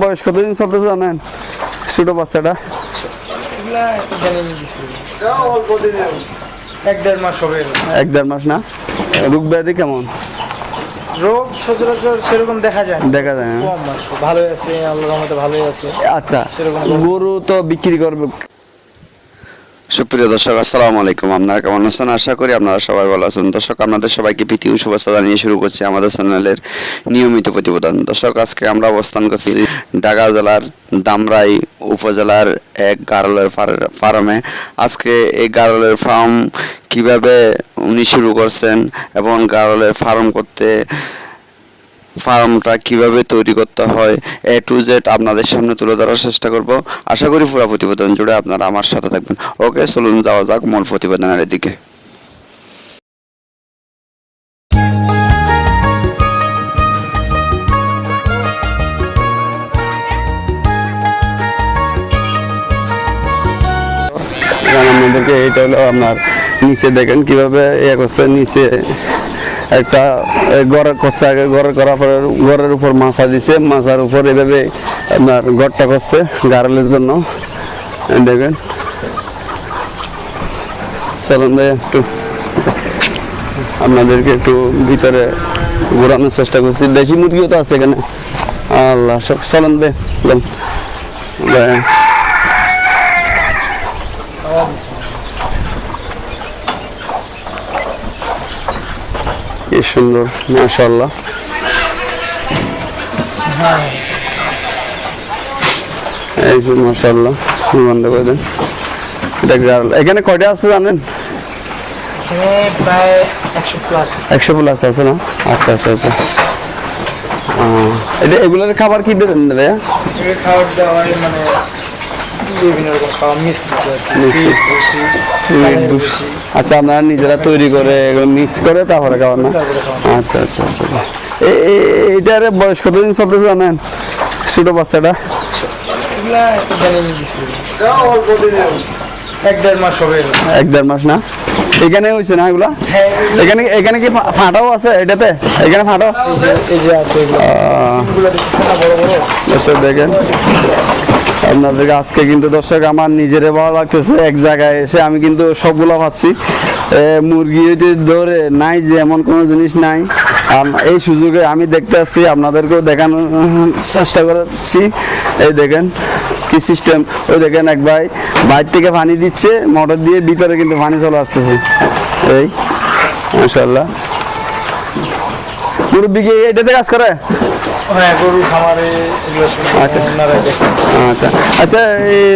বয়স কতদিন চলতে জানেন? ছোট বাচ্চাটা। দেড় মাস হবে। এক দেড় মাস না? রোগ ব্যাধি কেমন? রোগ সচরাচর সেরকম দেখা যায় দেখা যায় না। ভালোই আছে আল্লাহর রহমতে ভালোই আছে। আচ্ছা সেরকম গরু তো বিক্রি করবে। সুপ্রিয় দর্শক, আসসালামু আলাইকুম। আপনারা কেমন আছেন? আশা করি আপনারা সবাই ভালো আছেন। দর্শক, আপনাদের সবাইকে ও শুভেচ্ছা জানিয়ে শুরু করছি আমাদের চ্যানেলের নিয়মিত প্রতিবেদন। দর্শক, আজকে আমরা অবস্থান করছি ঢাকা জেলার দামরাই উপজেলার এক গারলের ফার্মে। আজকে এই গারলের ফার্ম কীভাবে উনি শুরু করছেন এবং গারলের ফার্ম করতে ফার্মটা কীভাবে তৈরি করতে হয় এ টু জেড আপনাদের সামনে তুলে ধরার চেষ্টা করব। আশা করি পুরো প্রতিবেদন জুড়ে আপনারা আমার সাথে থাকবেন। ওকে, চলুন যাওয়া যাক মূল প্রতিবেদনের দিকে আমাদেরকে এটা হলো আপনার নিচে দেখেন কীভাবে ইয়ে করছে, নিচে একটা ঘর করছে আগে ঘর করার পরে ঘরের উপর মাছা দিছে, মাছার উপর এভাবে আপনার ঘরটা করছে গাড়ালের জন্য। দেখেন। চলুন ভাই, একটু আপনাদেরকে একটু ভিতরে ঘোরানোর চেষ্টা করছি। দেশি মুরগিও তো আছে এখানে। আল্লাহ সব চলুন। ভাই কি সুন্দর মাশাল্লাহ এই যে মাশাল্লাহ বন্ধ করে দেন। এটা গার্ল এখানে কয়টা আছে জানেন? একশো প্লাস আছে না? আচ্ছা আচ্ছা আচ্ছা। এটা এগুলোর খাবার কি দেবেন ভাইয়া? খাওয়ার দাওয়ার মানে বিভিন্ন রকম খাওয়া মিশ্রিত। ভুসি আচ্ছা। আপনারা নিজেরা তৈরি করে এগুলো মিক্স করে তারপরে খাওয়ান না? আচ্ছা আচ্ছা আচ্ছা আচ্ছা। এটার বয়স কতদিন চলতে জানেন? ছোট বাচ্চাটা? এক দেড় মাস হবে। এক দেড় মাস না? এখানে হয়েছে না এগুলা? হ্যাঁ এখানে এখানে কি ফাটাও আছে এটাতে? এখানে ফাটাও? এই যে আছে দর্শক দেখেন। আপনাদেরকে আজকে কিন্তু দর্শক আমার নিজেরে ভালো লাগতেছে। এক জায়গায় এসে আমি কিন্তু সবগুলো পাচ্ছি মুরগি ধরে, নাই যে এমন কোনো জিনিস নাই। এই সুযোগে আমি দেখতে আসছি, আপনাদেরকেও দেখানোর চেষ্টা করছি। এই দেখেন কি সিস্টেম ওই দেখেন এক ভাই, বাইর থেকে পানি দিচ্ছে, মোটর দিয়ে ভিতরে কিন্তু পানি চলে আসতেছে। এই মাশাল্লাহ মুরব্বি কি এটাতে কাজ করে? হ্যাঁ গরু খামারে আচ্ছা। আচ্ছা। আচ্ছা এই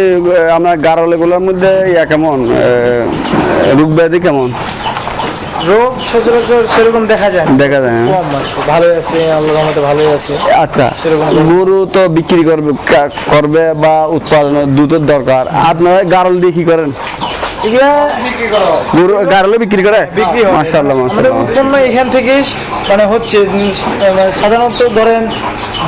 আপনার গারলেগুলোর মধ্যে ইয়া কেমন? রোগ ব্যাধি কেমন? রোগ সচরাচর সেরকম দেখা যায় দেখা যায়? ভালোই আছে আল্লাহর রহমতে ভালোই আছে। আচ্ছা গরু তো বিক্রি করবে করবে বা উৎপাদন দুধের দরকার। আপনারা গারল দিয়ে কি করেন? গরু বিক্রি করে? বিক্রি হয়। মাশাআল্লাহ আমাদের উৎপন্ন এখান থেকে মানে হচ্ছে মানে সাধারণত ধরেন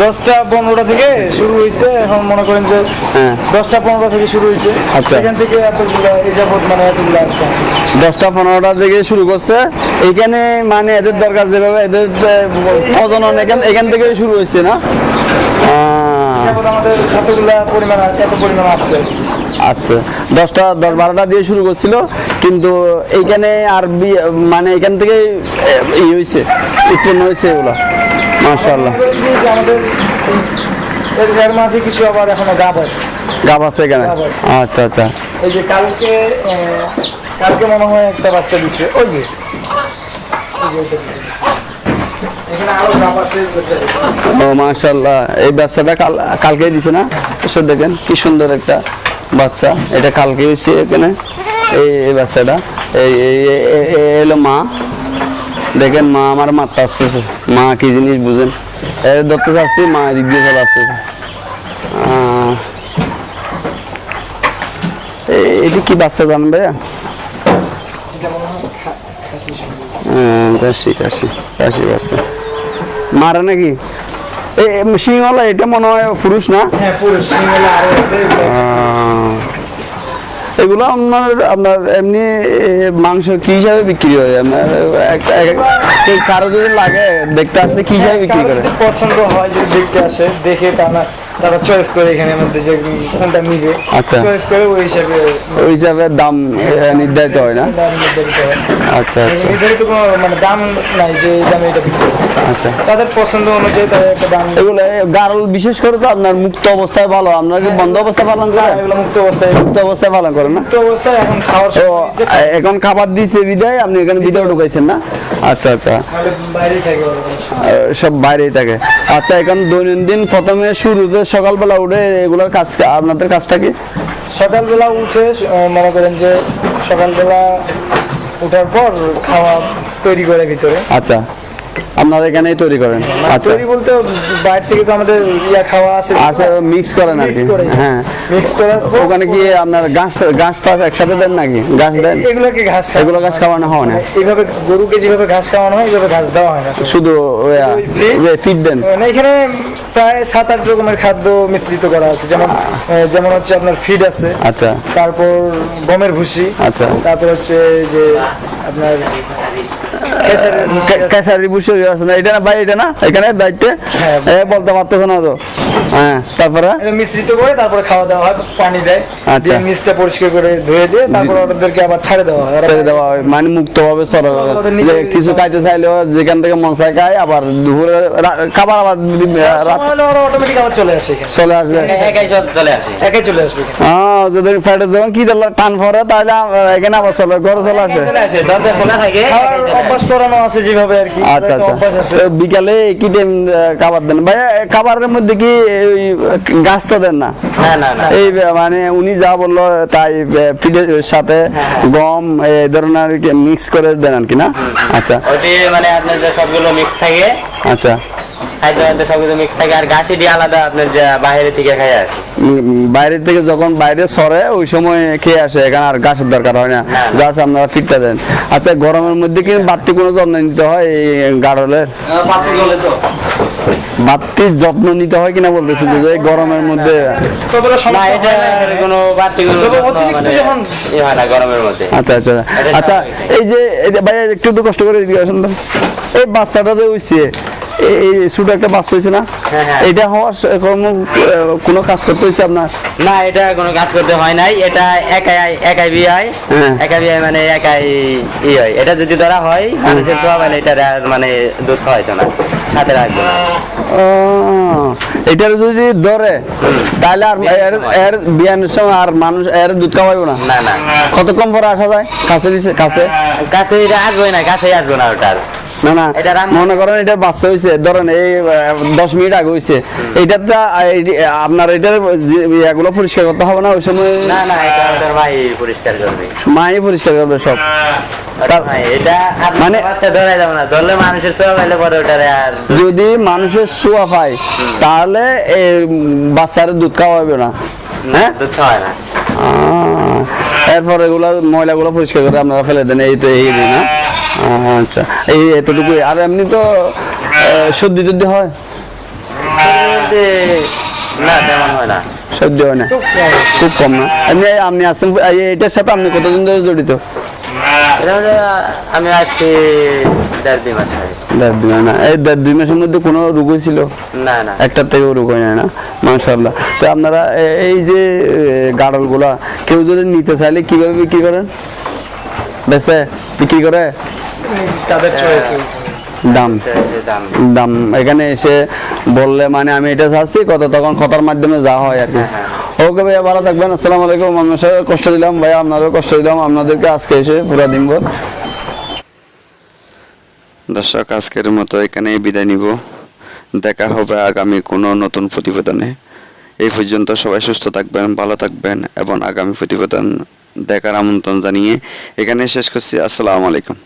দশটা পনেরোটা থেকে শুরু হয়েছে এখন মনে করেন যে হ্যাঁ। দশটা পনেরোটা থেকে শুরু হয়েছে। আচ্ছা। সেখান থেকে এতগুলো মানে এতগুলো আসছে দশটা পনেরোটা থেকে শুরু করছে। এখানে মানে এদের দরকার যেভাবে এদের প্রজনন এখান এখান থেকে শুরু হয়েছে না? আমাদের এতগুলা পরিমাণ এত পরিমাণ আসছে আচ্ছা দশটা দশ বারোটা দিয়ে শুরু করছিল কিন্তু এইখানে আর মানে এখান থেকে ই হয়েছে উৎপন্ন হয়েছে এগুলো। মাশাল্লাহ এই যে আমাদের এই এর এর মাঝে কিছু আবার এখনও গাব আছে। গাব আছে এখানে? আচ্ছা আচ্ছা। এই যে কালকে কালকে মনে হয় একটা বাচ্চা দিছে। ওই যে। ও মাশাল্লাহ এই বাচ্চাটা কাল কালকে দিছে না? দেখেন কি সুন্দর একটা বাচ্চা, এটা কালকে হয়েছে এখানে। এই এই বাচ্চাটা, এই এলো মা। দেখেন মা, আমার মাথা আসতেছে। মা কি জিনিস বুঝেন? এর ধরতে মা এদিক দিয়ে চলে এ- এটি কি বাচ্চা জানবে কাশি কাশি কাশি বাচ্চা। মারা নাকি? সিংহলা এটা মনে হয় পুরুষ না? হ্যাঁ এগুলো আপনার আপনার এমনি মাংস কি হিসাবে বিক্রি হয়? আপনার কারও যদি লাগে দেখতে আসলে কি হিসাবে বিক্রি করে পছন্দ হয় যদি দেখতে আসে দেখে তা না তারা চয়েস করে মধ্যে যে কোনটা আচ্ছা। চয়েস করে ওই হিসাবে ওই হিসাবে দাম নির্ধারিত হয় না? দাম নির্ধারিত হয়। আচ্ছা আচ্ছা। নির্ধারিত কোনো মানে দাম নাই যে এই দামে এটা বিক্রি আচ্ছা। তাদের পছন্দ অনুযায়ী তাদের একটা দাম এগুলো গারল বিশেষ করে তো আপনার মুক্ত অবস্থায় ভালো। আপনার কি বন্ধ অবস্থায় পালন করেন? এগুলো মুক্ত অবস্থায়। মুক্ত অবস্থায় পালন করেন না? মুক্ত অবস্থায় এখন খাওয়ার এখন খাবার দিয়েছে বিদায় আপনি এখানে ভিতরে ঢুকাইছেন না? আচ্ছা আচ্ছা। সব বাইরেই থাকে। আচ্ছা এখন দৈনন্দিন প্রথমে শুরুতে সকালবেলা উঠে এগুলোর কাজ আপনাদের কাজটা কি? সকালবেলা উঠে মনে করেন যে সকালবেলা উঠার পর খাওয়া তৈরি করে ভিতরে। আচ্ছা। আপনারা এখানেই তৈরি করেন। আচ্ছা। তৈরি বলতে বাইরে থেকে তো আমাদের ইয়া খাওয়া আছে। আচ্ছা মিক্স করেন আর কি। করে হ্যাঁ। মিক্স করার ওখানে কি আপনার ঘাস ঘাস টাস একসাথে দেন নাকি? ঘাস দেন? এগুলোকে ঘাস এগুলো ঘাস খাওয়ানো হয় না? এইভাবে গরুকে যেভাবে ঘাস খাওয়ানো হয় এইভাবে ঘাস দেওয়া হয় না। শুধু ফিড দেন? মানে এখানে প্রায় সাত আট রকমের খাদ্য মিশ্রিত করা আছে। যেমন যেমন হচ্ছে আপনার ফিড আছে। আচ্ছা। তারপর গমের ভুসি। আচ্ছা। তারপর হচ্ছে যে আপনার আছে। বুসে আছে না এটা না ভাই এটা না এখানে দায়িত্বে হ্যাঁ। এ বলতে পারতেছ না তো হ্যাঁ। তারপরে? মিশ্রিত করে তারপরে খাওয়া দাওয়া হয় পানি দেয়। আচ্ছা। দিয়ে পরিষ্কার করে ধুয়ে দিয়ে তারপর ওদেরকে আবার ছাড়ে দেওয়া হয়। ছেড়ে দেওয়া হয় মানে মুক্ত ভাবে যে কিছু খাইতে চাইলেও যেখান থেকে মন চায় খায় আবার দুপুরে খাবার আবার অটোমেটিক চলে আসে চলে আসবে? একাই চলে আসে। একাই চলে আসবে হ্যাঁ যদি ফ্যাটে যখন কি দিল টান পরে তাহলে এখানে আবার চলে ঘরে চলে আসে চলে আসে দরজা খোলা থাকে খাওয়ার একাই চলে আসে। অভ্যাস করানো আছে যেভাবে আর কি। আচ্ছা আচ্ছা। বিকালে কি টাইম খাবার দেন? ভাই খাবারের মধ্যে কি ওই গাছ তো দেন না। এই মানে উনি যা বলল তাই পিঠের সাথে গম এই ধরনের মিক্স করে দেন আর কি না? আচ্ছা। মানে আপনার যে সবগুলো মিক্স থাকে আচ্ছা। খাদ্য খাদ্য মিক্স থাকে আর গাছি দিয়ে আলাদা আপনার বাইরে থেকে খাই আসে। বাইরে থেকে যখন বাইরে সরে ওই সময় খেয়ে আসে এখানে আর গাছের দরকার হয় না। না। আপনারা ফিটটা দেন। আচ্ছা গরমের মধ্যে কি বাড়তি কোনো যত্ন নিতে হয় এই গাড়লের? বাড়তি যত্ন নিতে হয় কিনা বলতে শুধু যে গরমের মধ্যে? হয় মানে যখন- ই হয় না গরমের আচ্ছা আচ্ছা। আচ্ছা এই যে এই যে ভাই একটু একটু কষ্ট করে এই বাচ্চাটা যে হইছে এই ছোট একটা বাচ্চা হয়েছে না? হ্যাঁ, হ্যাঁ। এটা হওয়ার কোনো কাজ করতে হয়েছে আপনার? না এটা কোনো কাজ করতে হয় নাই। এটা একাই একাই বিয়ে হয়। হ্যাঁ। একাই বিয়ে মানে একাই ই হয়। এটা যদি ধরা হয় মানুষের তো মানে এটা মানে দুধ হয়তো না। সাথে রাখবে এটার যদি ধরে তাহলে আর এর এর বিয়ানের সময় আর মানুষ এর দুধ খাওয়াইব না? না না। কতক্ষণ পরে আসা যায়? কাছে কাছে? কাছে এটা আসবে না কাছে আসবে না ওটার। না না এটা মনে করেন এটা বাচ্চা হয়েছে ধরেন এই দশ মিনিট আগে হয়েছে আহ, এই- আপনার এটার এগুলো পরিষ্কার করতে হবে না ওই সময়? না না এটা ভাই পরিষ্কার করবে। মাই পরিষ্কার করবে সব। এটা মানে- যদি মানুষের সোয়া পায় তাহলে এই বাচ্চার দুধ খাওয়াবে না। হ্যাঁ? দুধ হয় না। এরপর এগুলো ময়লাগুলো পরিষ্কার করে আপনারা ফেলে দেন এই তো এই না। আচ্ছা এই এতটুকুই। আর এমনি তো সর্দি টর্দি হয়? না তেমন হয় না। সর্দি হয় না? খুব কম। না? এমনি আপনি আসছেন এটার সাথে আপনি কতদিন ধরে জড়িত? আমি আছি দেড় দুই মাস আগে। দেড় দুই মাস না এই দেড় দুই মাসের মধ্যে কোনো রোগ হয়েছিল না না। একটার থেকে রোগ হয় না না মাশাল্লাহ তো আপনারা এই যে গাড়লগুলা কেউ যদি নিতে চাইলে কীভাবে বিক্রি করেন? বিক্রি করে? তাদের চয়েস দাম। দাম। দাম। এখানে এসে বললে মানে আমি এটা চাচ্ছি কত তখন কথার মাধ্যমে যা হয় আর কি। ওকে ভাইয়া ভালো থাকবেন। আসসালামু আলাইকুম। আপনার সাথে কষ্ট দিলাম। ভাইয়া, আপনারও কষ্ট দিলাম। আপনাদেরকে আজকে এসে পুরা দিন ভর। দর্শক, আজকের মতো এখানেই বিদায় নিব। দেখা হবে আগামী কোনো নতুন প্রতিবেদনে। এই পর্যন্ত সবাই সুস্থ থাকবেন, ভালো থাকবেন এবং আগামী প্রতিবেদন দেখার আমন্ত্রণ জানিয়ে এখানে শেষ করছি। আসসালামু আলাইকুম।